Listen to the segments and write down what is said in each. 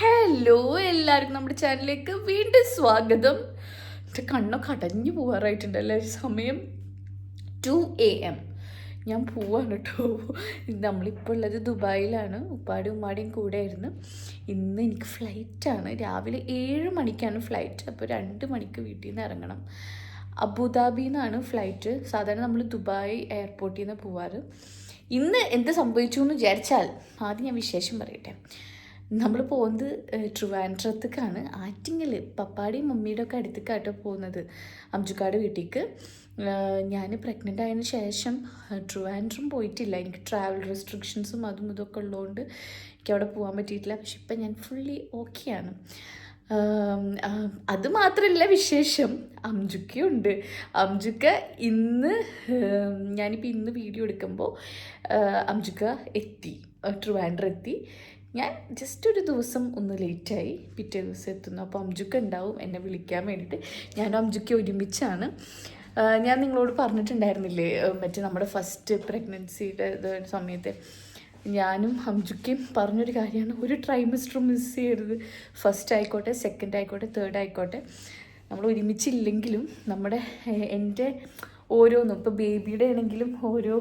Hello എല്ലാവർക്കും നമ്മുടെ ചാനലിലേക്ക് വീണ്ടും സ്വാഗതം. എന്റെ കണ്ണൊക്കെ അടഞ്ഞു പോകാറായിട്ടുണ്ടല്ലേ? സമയം ടു എ എം ഞാൻ പോവാണ് കേട്ടോ. നമ്മളിപ്പോൾ ഉള്ളത് ദുബായിലാണ്. ഉപ്പാടും ഉമ്മാടിയും കൂടെ ആയിരുന്നു ഇന്ന് എനിക്ക് ഫ്ലൈറ്റാണ് രാവിലെ ഏഴ് മണിക്കാണ് ഫ്ലൈറ്റ് അപ്പോൾ രണ്ട് മണിക്ക് വീട്ടിൽ നിന്ന് ഇറങ്ങണം. അബുദാബിയിൽ നിന്നാണ് ഫ്ലൈറ്റ് സാധാരണ നമ്മൾ ദുബായ് എയർപോർട്ടിൽ നിന്ന് പോവാറ്. ഇന്ന് എന്ത് സംഭവിച്ചു എന്ന് വിചാരിച്ചാൽ ആദ്യം ഞാൻ വിശേഷം പറയട്ടെ. നമ്മൾ പോകുന്നത് ട്രിവാൻഡ്രത്തേക്കാണ്. ആറ്റിങ്ങൽ പപ്പാടിയും മമ്മിയുടെ ഒക്കെ അടുത്തേക്കാട്ടോ പോകുന്നത് അംജുക്കാട് വീട്ടിലേക്ക് ഞാൻ പ്രഗ്നന്റ് ആയതിനു ശേഷം ട്രിവാൻഡ്രം പോയിട്ടില്ല. എനിക്ക് ട്രാവൽ റെസ്ട്രിക്ഷൻസും അതും ഇതൊക്കെ ഉള്ളതുകൊണ്ട് എനിക്ക് അവിടെ പോകാൻ പറ്റിയിട്ടില്ല. പക്ഷെ ഇപ്പം ഞാൻ ഫുള്ളി ഓക്കെയാണ് അത് മാത്രമല്ല വിശേഷം. അംജുക്കയുണ്ട് അംജുക്ക ഇന്ന് ഞാനിപ്പോൾ ഇന്ന് വീഡിയോ എടുക്കുമ്പോൾ അംജുക്ക എത്തി. ട്രിവാൻഡ്രം എത്തി. ഞാൻ ജസ്റ്റ് ഒരു ദിവസം ഒന്ന് ലേറ്റായി പിറ്റേ ദിവസം എത്തുന്നു. അപ്പോൾ അംജുക്ക് ഉണ്ടാവും. എന്നെ വിളിക്കാൻ വേണ്ടിയിട്ട് ഞാൻ അംജുക്ക് ഒരുമിച്ചാണ്. ഞാൻ നിങ്ങളോട് പറഞ്ഞിട്ടുണ്ടായിരുന്നില്ലേ? മറ്റേ നമ്മുടെ ഫസ്റ്റ് പ്രഗ്നൻസിയുടെ സമയത്ത് ഞാനും അംജുക്കയും പറഞ്ഞൊരു കാര്യമാണ്. ഒരു ട്രൈമിസ്റ്റർ മിസ് ചെയ്യരുത്. ഫസ്റ്റ് ആയിക്കോട്ടെ സെക്കൻഡ് ആയിക്കോട്ടെ തേർഡ് ആയിക്കോട്ടെ. നമ്മൾ ഒരുമിച്ചില്ലെങ്കിലും നമ്മുടെ എന്റെ ഓരോന്നും ഇപ്പോൾ ബേബിയുടെ ആണെങ്കിലും ഓരോ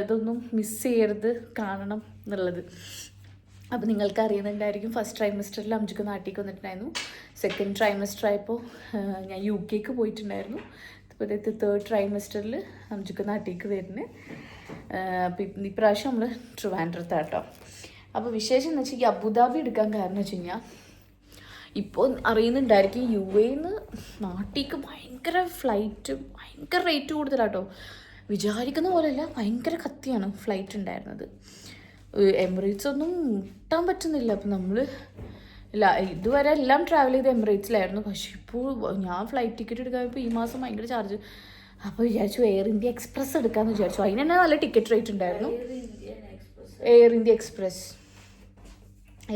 ഇതൊന്നും മിസ് ചെയ്യരുത് കാണണം എന്നുള്ളത്. അപ്പോൾ നിങ്ങൾക്ക് അറിയുന്നുണ്ടായിരിക്കും ഫസ്റ്റ് ട്രൈമസ്റ്ററിൽ അംജുക്ക് നാട്ടിലേക്ക് വന്നിട്ടുണ്ടായിരുന്നു. സെക്കൻഡ് ട്രൈമസ്റ്റർ ആയപ്പോൾ ഞാൻ യു കെക്ക് പോയിട്ടുണ്ടായിരുന്നു. അതുപോലത്തെ തേർഡ് ട്രൈമസ്റ്ററിൽ അംജുക്ക് നാട്ടിലേക്ക് വരുന്നത് അപ്പം ഇപ്രാവശ്യം നമ്മൾ ട്രിവാൻഡ്രത്താട്ടോ. അപ്പോൾ വിശേഷം എന്ന് വെച്ചാൽ അബുദാബി എടുക്കാൻ കാരണം വെച്ച് കഴിഞ്ഞാൽ ഇപ്പോൾ അറിയുന്നുണ്ടായിരിക്കും യു എന്ന് നാട്ടിലേക്ക് ഭയങ്കര ഫ്ലൈറ്റ് ഭയങ്കര റേറ്റ് കൂടുതലാട്ടോ. വിചാരിക്കുന്ന പോലെയല്ല ഭയങ്കര കത്തിയാണ് ഫ്ലൈറ്റ് ഉണ്ടായിരുന്നത്. എമിറേറ്റ്സ് ഒന്നും കിട്ടാൻ പറ്റുന്നില്ല. അപ്പം നമ്മൾ ഇല്ല ഇതുവരെ എല്ലാം ട്രാവൽ ചെയ്ത് എമിറേറ്റ്സിലായിരുന്നു പക്ഷേ ഇപ്പോൾ ഞാൻ ഫ്ലൈറ്റ് ടിക്കറ്റ് എടുക്കാൻ ഇപ്പോൾ ഈ മാസം ഭയങ്കര ചാർജ് അപ്പോൾ വിചാരിച്ചു എയർ ഇന്ത്യ എക്സ്പ്രസ് എടുക്കാമെന്ന് വിചാരിച്ചു. അതിന് തന്നെ നല്ല ടിക്കറ്റ് റേറ്റ് ഉണ്ടായിരുന്നു. Air India Express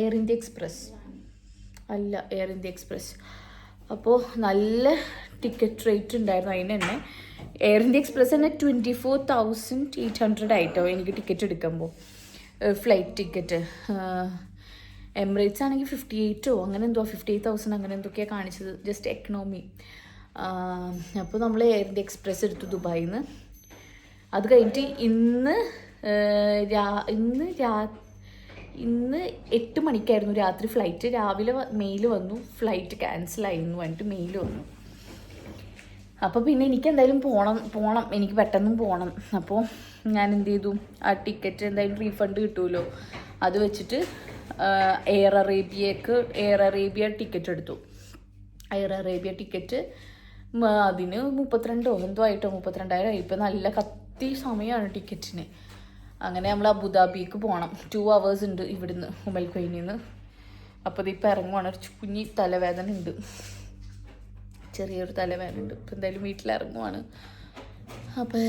Air India Express അല്ല എയർ ഇന്ത്യ എക്സ്പ്രസ് അപ്പോൾ നല്ല ടിക്കറ്റ് റേറ്റ് ഉണ്ടായിരുന്നു അതിന് തന്നെ. എയർ ഇന്ത്യ എക്സ്പ്രസ് തന്നെ twenty four thousand eight hundred ആയിട്ടോ എനിക്ക് ടിക്കറ്റ് എടുക്കുമ്പോൾ ഫ്ലൈറ്റ് ടിക്കറ്റ് എമിറേറ്റ്സ് ആണെങ്കിൽ ഫിഫ്റ്റി എയ്റ്റോ അങ്ങനെ എന്തോ ഫിഫ്റ്റി എയ്റ്റ് തൗസൻഡ് അങ്ങനെ എന്തൊക്കെയാണ് കാണിച്ചത്? ജസ്റ്റ് എക്കണോമി അപ്പോൾ നമ്മൾ എയർ ഇന്ത്യ എക്സ്പ്രസ് എടുത്തു ദുബായിൽ നിന്ന് അത് കഴിഞ്ഞിട്ട് ഇന്ന് രാ ഇന്ന് രാ ഇന്ന് എട്ട് മണിക്കായിരുന്നു രാത്രി ഫ്ലൈറ്റ് രാവിലെ മെയിൽ വന്നു. ഫ്ലൈറ്റ് ക്യാൻസൽ ആയിരുന്നു പറഞ്ഞിട്ട് മെയിൽ വന്നു. അപ്പോൾ പിന്നെ എനിക്ക് എന്തായാലും പോകണം പോകണം എനിക്ക് പെട്ടെന്ന് പോകണം അപ്പോൾ ഞാൻ എന്ത് ചെയ്തു ആ ടിക്കറ്റ് എന്തായാലും റീഫണ്ട് കിട്ടുമല്ലോ അത് വെച്ചിട്ട് എയർ അറേബ്യക്ക് എയർ അറേബ്യ ടിക്കറ്റ് എടുത്തു. എയർ അറേബ്യ ടിക്കറ്റ് അതിന് മുപ്പത്തിരണ്ടോ? എന്തോ ആയിട്ടോ? മുപ്പത്തിരണ്ടായിരം ഇപ്പം നല്ല കത്തി സമയമാണ് ടിക്കറ്റിന് അങ്ങനെ നമ്മൾ അബുദാബിക്ക് പോകണം ടു അവേഴ്സ് ഉണ്ട് ഇവിടുന്ന് ഉമൽ കൊയിനിൽ നിന്ന് അപ്പോൾ ഇതിപ്പോൾ ഇറങ്ങുവാണ്. ഒരു കുഞ്ഞി തലവേദന ഉണ്ട് ചെറിയൊരു തലവേദന ഉണ്ട് ഇപ്പം എന്തായാലും വീട്ടിലിറങ്ങുവാണ്. അപ്പോൾ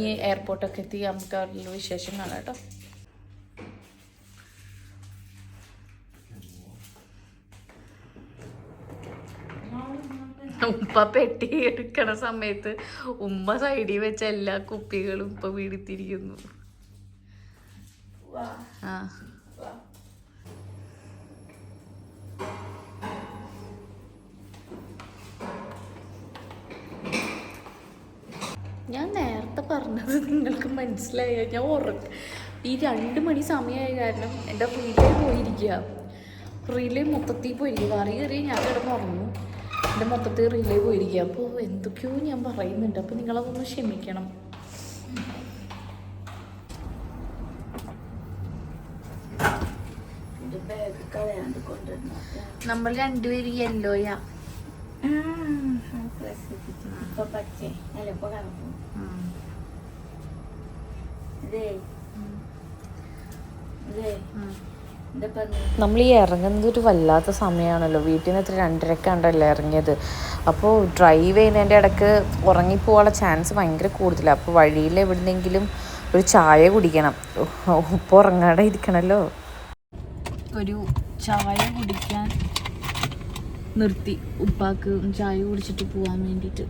ഈ എയർപോർട്ടൊക്കെ എത്തി. നമുക്ക് അവരുടെ വിശേഷം കാണാം കേട്ടോ. ഉപ്പ പെട്ടി എടുക്കണ സമയത്ത് ഉമ്മ സൈഡിൽ വെച്ച എല്ലാ കുപ്പികളും ഇപ്പൊ വീടിത്തിരിക്കുന്നു. ആ. ഞാൻ നേരത്തെ പറഞ്ഞത് നിങ്ങൾക്ക് മനസ്സിലായോ? ഞാൻ ഉറക്ക ഈ രണ്ട് മണി സമയമായ കാരണം എന്റെ റീലേ പോയിരിക്കുക റീലേ മൊത്തത്തിൽ പോയിരിക്കുക കറി കയറി ഞാൻ കിടന്ന് ഉറങ്ങും. എന്റെ മൊത്തത്തിൽ റീലേ പോയിരിക്കുക അപ്പോൾ എന്തൊക്കെയോ ഞാൻ പറയുന്നുണ്ട്. അപ്പോൾ നിങ്ങളതൊന്ന് ക്ഷമിക്കണം. നമ്മൾ രണ്ടുപേരും യെല്ലോയാ. നമ്മൾ ഈ ഇറങ്ങുന്നത് ഒരു വല്ലാത്ത സമയമാണല്ലോ വീട്ടിൽ നിന്ന് ഇത്ര രണ്ടരക്കാണ്ടല്ലേ ഇറങ്ങിയത്. അപ്പോൾ ഡ്രൈവ് ചെയ്യുന്നതിന്റെ ഇടയ്ക്ക് ഉറങ്ങിപ്പോവാനുള്ള ചാൻസ് ഭയങ്കര കൂടുതലാണ് അപ്പോൾ വഴിയിൽ എവിടുന്നെങ്കിലും ഒരു ചായ കുടിക്കണം. ഉപ്പ് ഉറങ്ങാതെ ഇരിക്കണമല്ലോ ഒരു ചായ കുടിക്കാൻ നിർത്തി. ഉപ്പാക്ക് ചായ കുടിച്ചിട്ട് പോവാൻ വേണ്ടിട്ട്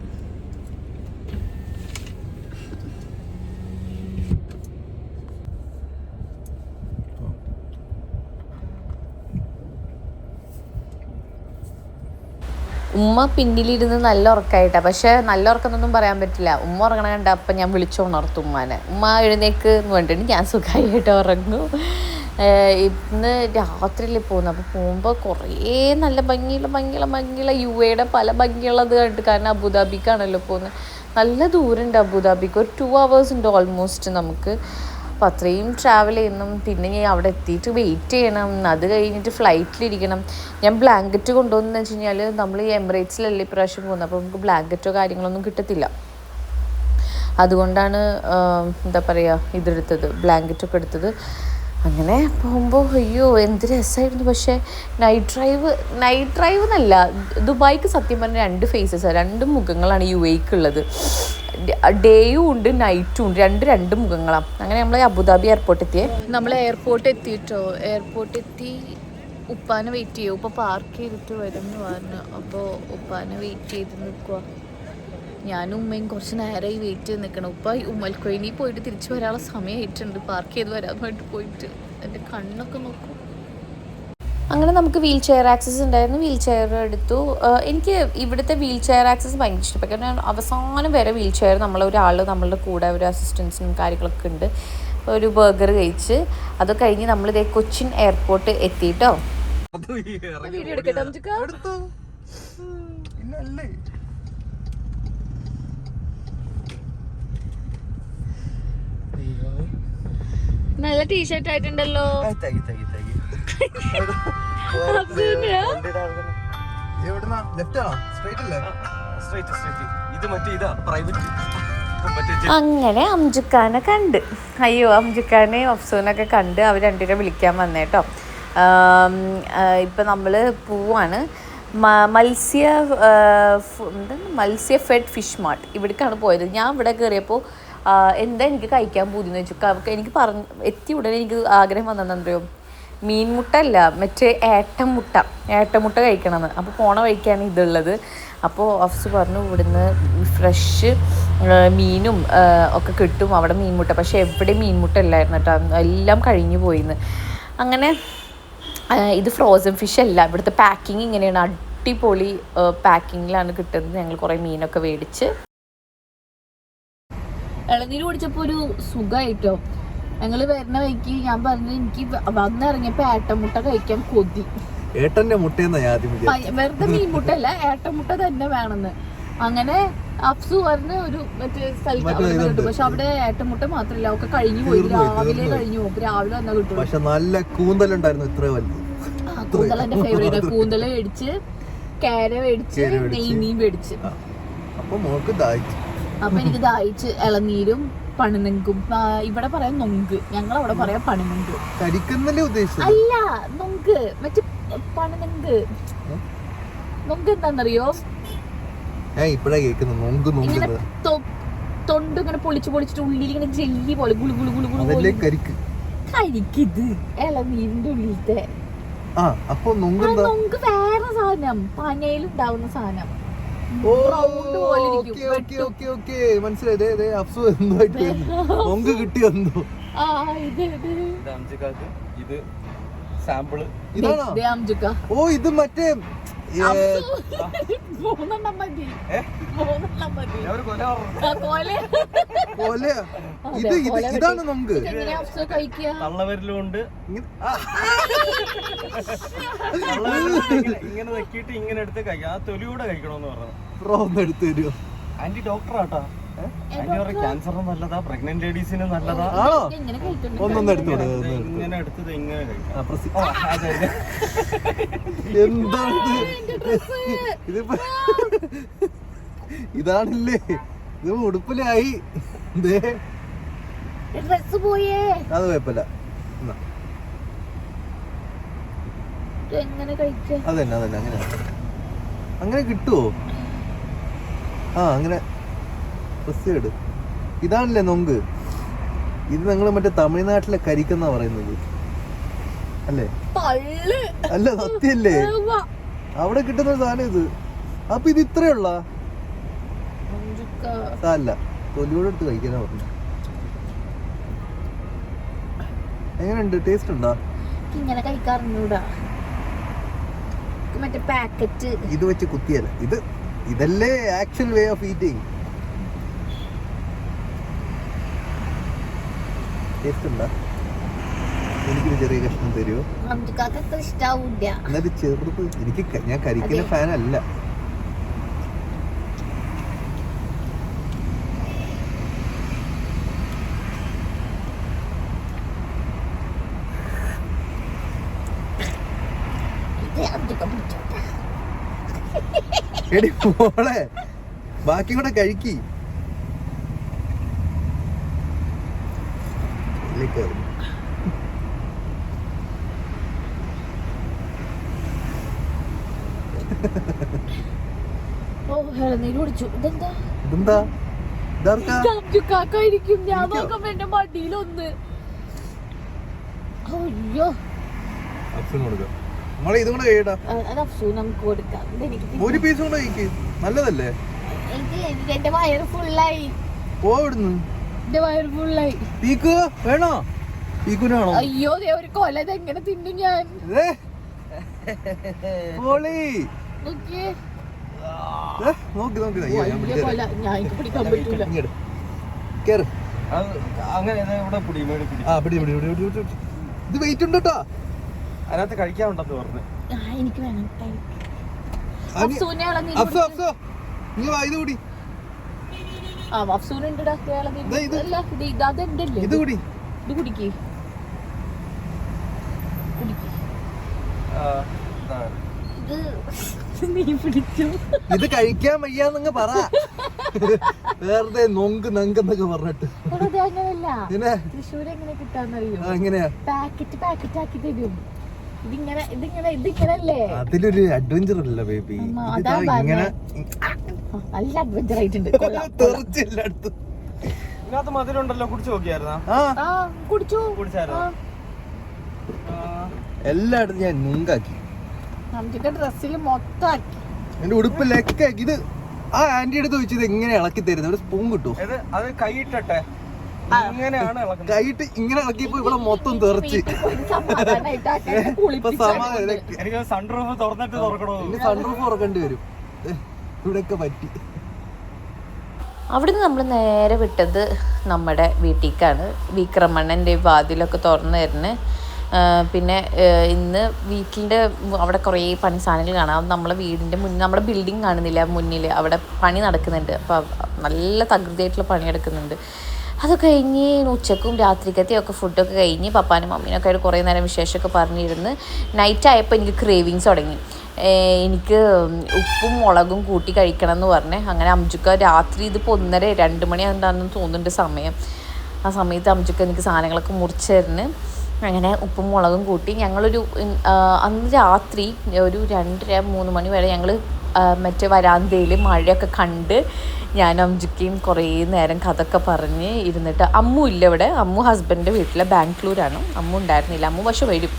ഉമ്മ പിന്നിലിരുന്ന് നല്ല ഉറക്കായിട്ട. പക്ഷേ നല്ല ഉറക്കുന്നൊന്നും പറയാൻ പറ്റില്ല. ഉമ്മ ഉറങ്ങണ കണ്ട അപ്പം ഞാൻ വിളിച്ചു ഉണർത്തും ഉമ്മാനെ. ഉമ്മ എഴുന്നേക്ക് വേണ്ടി ഞാൻ സുഖമായിട്ട് ഉറങ്ങും. ഇന്ന് രാത്രിയിൽ പോകുന്നത്? അപ്പോൾ പോകുമ്പോൾ കുറേ നല്ല ഭംഗിയുള്ള ഭംഗിയുള്ള ഭംഗിയുള്ള യു എയുടെ പല ഭംഗിയുള്ളത് കണ്ടിട്ട് കാരണം അബുദാബിക്കാണല്ലോ പോകുന്നത്. നല്ല ദൂരമുണ്ട് അബുദാബിക്ക്. ഒരു ടു അവേഴ്സ് ഉണ്ട് ഓൾമോസ്റ്റ് നമുക്ക്. അപ്പോൾ അത്രയും ട്രാവൽ ചെയ്യണം പിന്നെ ഞാൻ അവിടെ എത്തിയിട്ട് വെയിറ്റ് ചെയ്യണം. അത് കഴിഞ്ഞിട്ട് ഫ്ലൈറ്റിലിരിക്കണം ഞാൻ ബ്ലാങ്കറ്റ് കൊണ്ടുവന്നു വെച്ച് കഴിഞ്ഞാൽ നമ്മൾ ഈ എമിറേറ്റ്സിലല്ലേ ഇപ്രാവശ്യം പോകുന്നത്? അപ്പോൾ നമുക്ക് ബ്ലാങ്കറ്റോ കാര്യങ്ങളൊന്നും കിട്ടത്തില്ല. അതുകൊണ്ടാണ് എന്താ പറയുക ഇതെടുത്തത്. ബ്ലാങ്കറ്റൊക്കെ എടുത്തത്. അങ്ങനെ പോകുമ്പോൾ അയ്യോ എന്ത് രസമായിരുന്നു പക്ഷേ നൈറ്റ് ഡ്രൈവ് നൈറ്റ് ഡ്രൈവ് എന്നല്ല ദുബായിക്ക് സത്യം പറഞ്ഞാൽ രണ്ട് ഫേസസ് രണ്ട് മുഖങ്ങളാണ് യു എക്ക് ഉള്ളത്. ഡേയും ഉണ്ട് നൈറ്റും ഉണ്ട്. രണ്ട് രണ്ട് മുഖങ്ങളാണ് അങ്ങനെ നമ്മൾ അബുദാബി എയർപോർട്ട് എത്തിയേ. നമ്മൾ എയർപോർട്ട് എത്തിയിട്ടോ എയർപോർട്ട് എത്തി ഉപ്പാനെ വെയിറ്റ് ചെയ്യും? ഉപ്പ പാർക്ക് ചെയ്തിട്ട് വരും എന്ന് പറഞ്ഞു. അപ്പോൾ ഉപ്പാനെ വെയിറ്റ് ചെയ്ത് നിൽക്കുക ഞാനും ഉമ്മയും കുറച്ച് നേരമായി വെയിറ്റ് ചെയ്ത് നിൽക്കണം. ഉപ്പ ഉമ്മൽക്കൊയിനി പോയിട്ട് തിരിച്ചു വരാനുള്ള സമയമായിട്ടുണ്ട് പാർക്ക് ചെയ്ത് വരാൻ വേണ്ടി പോയിട്ട്. എന്റെ കണ്ണൊക്കെ നോക്കും. അങ്ങനെ നമുക്ക് വീൽ ചെയർ ആക്സസ് ഉണ്ടായിരുന്നു. വീൽ ചെയർ എടുത്തു എനിക്ക് ഇവിടുത്തെ വീൽ ചെയർ ആക്സസ് ഭയങ്കര ഇഷ്ടപ്പെട്ടു. കാരണം അവസാനം വരെ വീൽ ചെയർ നമ്മളെ ഒരാൾ നമ്മളുടെ കൂടെ ഒരു അസിസ്റ്റൻസിനും കാര്യങ്ങളൊക്കെ ഉണ്ട്. ഒരു ബർഗർ കഴിച്ച്. അത് കഴിഞ്ഞ് നമ്മൾ ഇതേ കൊച്ചിൻ എയർപോർട്ട് എത്തിയിട്ടോ വീഡിയോ എടുക്കട്ടെ നമുക്ക് പിന്നല്ലേ നല്ല ടീഷർട്ട് ആയിട്ടുണ്ടല്ലോ എവിടുന്നാ ലെഫ്റ്റ് ആണോ സ്ട്രൈറ്റ് അല്ലേ സ്ട്രൈറ്റ് സ്ട്രൈറ്റ് ഇത് മറ്റേ ഇതാ ടീഷർട്ട് ആയിട്ടുണ്ടല്ലോ അങ്ങനെ അംജുക്കാനെ കണ്ട്. അയ്യോ അംജുക്കാനെ അഫ്സൂനൊക്കെ കണ്ട് അവർ രണ്ടുപേരെ വിളിക്കാൻ വന്നേട്ടോ ഇപ്പം നമ്മൾ പോവാണ്. മത്സ്യ മത്സ്യ ഫെഡ് ഫിഷ് മാർട്ട്. ഇവിടേക്കാണ് പോയത്. ഞാൻ ഇവിടെ കയറിയപ്പോൾ എന്താ എനിക്ക് കഴിക്കാൻ പൂതിന്ന് വെച്ചു. എനിക്ക് പറഞ്ഞ് എത്തി ഉടനെ എനിക്ക് ആഗ്രഹം വന്നതെന്തറിയോ മീൻമുട്ട അല്ല മറ്റേ ഏട്ടമുട്ട ഏട്ടമുട്ട കഴിക്കണമെന്ന്. അപ്പോൾ പോണ വഴിക്കാണ് ഇതുള്ളത്. അപ്പോൾ ഓഫീസ് പറഞ്ഞു ഇവിടുന്ന് ഫ്രഷ് മീനും ഒക്കെ കിട്ടും അവിടെ മീൻമുട്ട പക്ഷേ എവിടെ മീൻമുട്ട ഇല്ലായിരുന്നു കേട്ടോ. എല്ലാം കഴിഞ്ഞു പോയിന്ന്. അങ്ങനെ ഇത് ഫ്രോസൺ ഫിഷ് അല്ല. ഇവിടുത്തെ പാക്കിങ് ഇങ്ങനെയാണ്. അടിപൊളി പാക്കിങ്ങിലാണ് കിട്ടുന്നത്. ഞങ്ങൾ കുറേ മീനൊക്കെ മേടിച്ച് ഇളനീര് കുടിച്ചപ്പോൾ ഒരു സുഖമായിട്ടോ ഞങ്ങൾ വരുന്ന വഴിക്ക് ഞാൻ പറഞ്ഞു എനിക്ക് വന്നിറങ്ങിയപ്പോൾ ഏട്ടമുട്ട കഴിക്കാൻ കൊതി. ഏട്ടന്റെ മുട്ടയെന്നാ ഞാൻ വെറുതെ മീൻമുട്ടല്ല ഏട്ടമുട്ട തന്നെ വേണമെന്ന് അങ്ങനെ അഫ്സു പറഞ്ഞ ഒരു മറ്റേ സ്ഥലത്ത് കിട്ടും പക്ഷെ അവിടെ ഏട്ടമുട്ട മാത്രല്ല ഒക്കെ കഴിഞ്ഞു പോയി. രാവിലെ കഴിഞ്ഞു പോകും രാവിലെ വന്നാൽ കിട്ടും പക്ഷെ നല്ല കൂന്തലുണ്ടായിരുന്നു ഇത്ര വലിയ കൂന്തൽ എന്റെ ഫേവറേറ്റ് കൂന്തൽ മേടിച്ച് കേര മേടിച്ച്. നെയ്മീൻ മേടിച്ച്. അപ്പൊ മോക്ക് ദാഹിച്ചു. അപ്പൊ എനിക്ക് ദാഹിച്ച് ഇളനീരും പണിനെങ്കും ഇവിടെ പറയാം നൊങ്ക്. ഞങ്ങൾ അവിടെ പറയാം പണിനെങ്ക്. അല്ല നൊങ്ക്. മറ്റേ പണിനെങ്ക്. നൊങ്ക് എന്താണെന്നറിയോ ഇങ്ങനെ തൊണ്ട് ഇങ്ങനെ പൊളിച്ച് പൊളിച്ചിട്ട് ഉള്ളിൽ ഇങ്ങനെ ജെല്ലി പോലെ ഗുളു ഗുളു ഗുളു ഗുളു കരിക്കിത്. ഇളനീരിന്റെ ഉള്ളിലത്തെ. നൊങ്ക് വേറെ സാധനം. പനയിലുണ്ടാവുന്ന സാധനം. മനസ്സിലായി. ദേ, ദേ, അഫ്സു എന്തായിട്ട് നൊങ്ക് കിട്ടി വന്നു. ആ ഇത് സാമ്പിൾ. ഇതാണോ? ഓ ഇത് മറ്റേ മൂന്നെണ്ണം മതി? മൂന്നെണ്ണം മതി കൊല ഇത് ഇത് ഇതാണ് നമുക്ക്. തള്ളവരലുണ്ട്. ഇങ്ങനെ- വെക്കിയിട്ട് ഇങ്ങനെ എടുത്ത് കഴിക്കാം. ആ തൊലിയൂടെ കഴിക്കണോന്ന് പറഞ്ഞു. ബ്രോ ഒന്ന് എടുത്തു തരുമോ ആന്റി ഡോക്ടറാട്ടാ. ക്യാൻസറിന് നല്ലതാ പ്രഗ്നന്റ് ലേഡീസിന് നല്ലതാ. ആണോ ഒന്നൊന്ന് എടുത്തു ഇങ്ങനെ എടുത്തത് ഇങ്ങനെ. എന്താണ് ഇതിപ്പോ ഇതാണല്ലേ? ഇത് ഉടുപ്പിലായി. അത് കുഴപ്പമില്ല. അതന്നെ അതന്നെ അങ്ങനെ അങ്ങനെ കിട്ടുവോ? ആ അങ്ങനെ ചെയ്ത് ഇതാണല്ലേ നൊങ്ക്. ഇത് നിങ്ങൾ മറ്റേ തമിഴ്നാട്ടിലെ കരിക്കെന്നാ പറയുന്നത്. അല്ലേ? അല്ല സത്യല്ലേ. അവിടെ കിട്ടുന്ന സാധനം ഇത്. അപ്പൊ ഇത് ഇത്രയുള്ള ഉള്ള? അല്ല തൊലിയോടെ എടുത്ത് കഴിക്കാനാ പറഞ്ഞു. എങ്ങനെയുണ്ട്? ടേസ്റ്റ് ഉണ്ടോ? ഇങ്ങനെ കഴിക്കാറിഞ്ഞൂടാ മറ്റേ പാക്കറ്റ് ഇത് വെച്ച് കുത്തിയല്ല. ഇത് ഇതല്ലേ actual way of eating taste ഉണ്ടാ എനിക്കൊരു ചെറിയ കഷ്ണം തരുമോ എന്നാലും ചെറുത് എനിക്ക് ഞാൻ കരിക്കുന്ന പിടിച്ചോട്ടെ എടി മോളെ ബാക്കി കൂടെ കഴിക്കി. ഓ ഇളനീര് കുടിച്ചു. ഇതെന്താ? ഇതെന്താ? ഞാൻ എനിക്കോ? നോക്കുമ്പോ എന്റെ മടിയിലൊന്ന്. അയ്യോ. ഒരു പീസ് കൂടെ നല്ലതല്ലേ? എനിക്ക് എനിക്ക് എന്റെ വയറ് ഫുള്ളായി പോ ഇവിടുന്ന് എന്റെ വയറ് ഫുള്ളായി പീക്കു വേണോ? പീക്കുനാണോ അയ്യോ ഒരു കൊല എങ്ങനെ തിന്നു ഞാൻ? നോക്ക് നോക്ക്. കേറ്. അങ്ങനെ ആ പിടി പിടി പിടി പിടി പിടി. ഇത് വെയിറ്റ് ഉണ്ട് കേട്ടോ അതിനകത്ത് കഴിക്കാനുണ്ടെന്ന് പറഞ്ഞു. എനിക്ക് വേണം. അഫ്സോ. അഫ്സോ നീ വാ ഇത് കൂടി. ആ അഫ്സൂനുണ്ടെടാ ഇളനീര്. ദേ ഇത്. കൂടി. ഇത് കുടിക്ക്. കുടിക്ക്. ഇത് ഇത് കഴിക്കാൻ വയ്യാന്നങ്ങ് പറ. വെറുതെ നൊങ്ക് നങ്കെന്നൊക്കെ പറഞ്ഞിട്ട്. അതിലൊരു അഡ്വഞ്ചർ അല്ല ബേബി ഇങ്ങനെ നല്ല അഡ്വഞ്ചർ ആയിട്ടുണ്ട്. തെറിച്ചില്ല അടുത്ത്. ഇതിനകത്ത് മധുരമുണ്ടല്ലോ കുടിച്ചു നോക്കിയായിരുന്നാ? ആ. ആ കുടിച്ചു. കുടിച്ചായിരുന്നോ? ആ, എല്ലായിടത്തും ഞാൻ നുങ്കാക്കി. നമുക്ക് ഡ്രസ്സിൽ മൊത്തമാക്കി എന്റെ ഉടുപ്പിലൊക്കെ. ഇത് ആ ആന്റി അടുത്ത് വെച്ച് എങ്ങനെ ഇളക്കി തരുന്നത്. ഒരു സ്പൂൺ കിട്ടും അത് കൈയിട്ടെ ഇങ്ങനെയാണ് കൈയിട്ട് ഇങ്ങനെ ഇളക്കിയപ്പോ ഇവിടെ മൊത്തം തെറിച്ച്. എനിക്ക് സൺറൂഫ് തുറന്നിട്ട് തുറക്കണോ? സൺറൂഫ് തുറക്കേണ്ടി വരും. ഇവിടെയൊക്കെ പറ്റി. അവിടുന്ന് നമ്മൾ നേരെ വിട്ടത് നമ്മുടെ വീട്ടിലേക്കാണ് വിക്രമണ്ണന്റെ വാതിലൊക്കെ തുറന്നു തരുന്നു പിന്നെ ഇന്ന് വീട്ടിന്റെ അവിടെ കുറേ പണി സാധനങ്ങൾ കാണാം. നമ്മളെ വീടിന്റെ മുന്നിൽ നമ്മുടെ ബിൽഡിംഗ് കാണുന്നില്ല മുന്നിൽ. അവിടെ പണി നടക്കുന്നുണ്ട്. അപ്പോൾ നല്ല തകൃതിയായിട്ടുള്ള പണി എടുക്കുന്നുണ്ട് അത് കഴിഞ്ഞ് ഉച്ചക്കും രാത്രിക്കത്തെയും ഒക്കെ ഫുഡൊക്കെ കഴിഞ്ഞ് പപ്പാനും മമ്മീനൊക്കെ ആയിട്ട് കുറേ നേരം വിശേഷമൊക്കെ പറഞ്ഞിരുന്ന്. നൈറ്റ് ആയപ്പോൾ എനിക്ക് ക്രേവിങ്സ് തുടങ്ങി. എനിക്ക് ഉപ്പും മുളകും കൂട്ടി കഴിക്കണം എന്ന് പറഞ്ഞ്. അങ്ങനെ അംജുക്ക രാത്രി ഇതിപ്പോൾ ഒന്നര രണ്ട് മണി എന്താണെന്ന് തോന്നുന്നുണ്ട് സമയം. ആ സമയത്ത് അംജുക്ക എനിക്ക് സാധനങ്ങളൊക്കെ മുറിച്ചു തരുന്നു. അങ്ങനെ ഉപ്പും മുളകും കൂട്ടി ഞങ്ങളൊരു അന്ന് രാത്രി ഒരു രണ്ടര മൂന്ന് മണി വരെ ഞങ്ങൾ മറ്റേ വരാന്തയിൽ മഴയൊക്കെ കണ്ട് ഞാൻ അംജുക്കയും കുറേ നേരം കഥയൊക്കെ പറഞ്ഞ് ഇരുന്നിട്ട് അമ്മു ഇല്ല ഇവിടെ. അമ്മു ഹസ്ബൻഡിന്റെ വീട്ടിലെ ബാംഗ്ലൂരാണ്. അമ്മു ഉണ്ടായിരുന്നില്ല. അമ്മു പക്ഷെ വരും.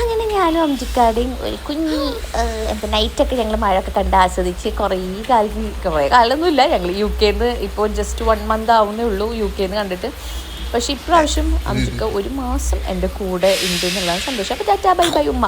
അങ്ങനെ ഞാനും അംജിക്കാടെയും ഒരു കുഞ്ഞി എന്താ നൈറ്റൊക്കെ ഞങ്ങൾ മഴയൊക്കെ കണ്ട് ആസ്വദിച്ച് കുറേ കാലം കുറേ കാലമൊന്നുമില്ല ഞങ്ങൾ യു കെന്ന് ഇപ്പോൾ ജസ്റ്റ് വൺ മന്ത് ആവുന്നേ ഉള്ളൂ. യു കെന്ന് കണ്ടിട്ട് പക്ഷേ ഇപ്രാവശ്യം അംജിക്ക ഒരു മാസം എന്റെ കൂടെ ഉണ്ട് എന്നുള്ളതാണ് സന്തോഷം. അപ്പോൾ ടാറ്റാ ബൈ ബൈ ഉമ്മ.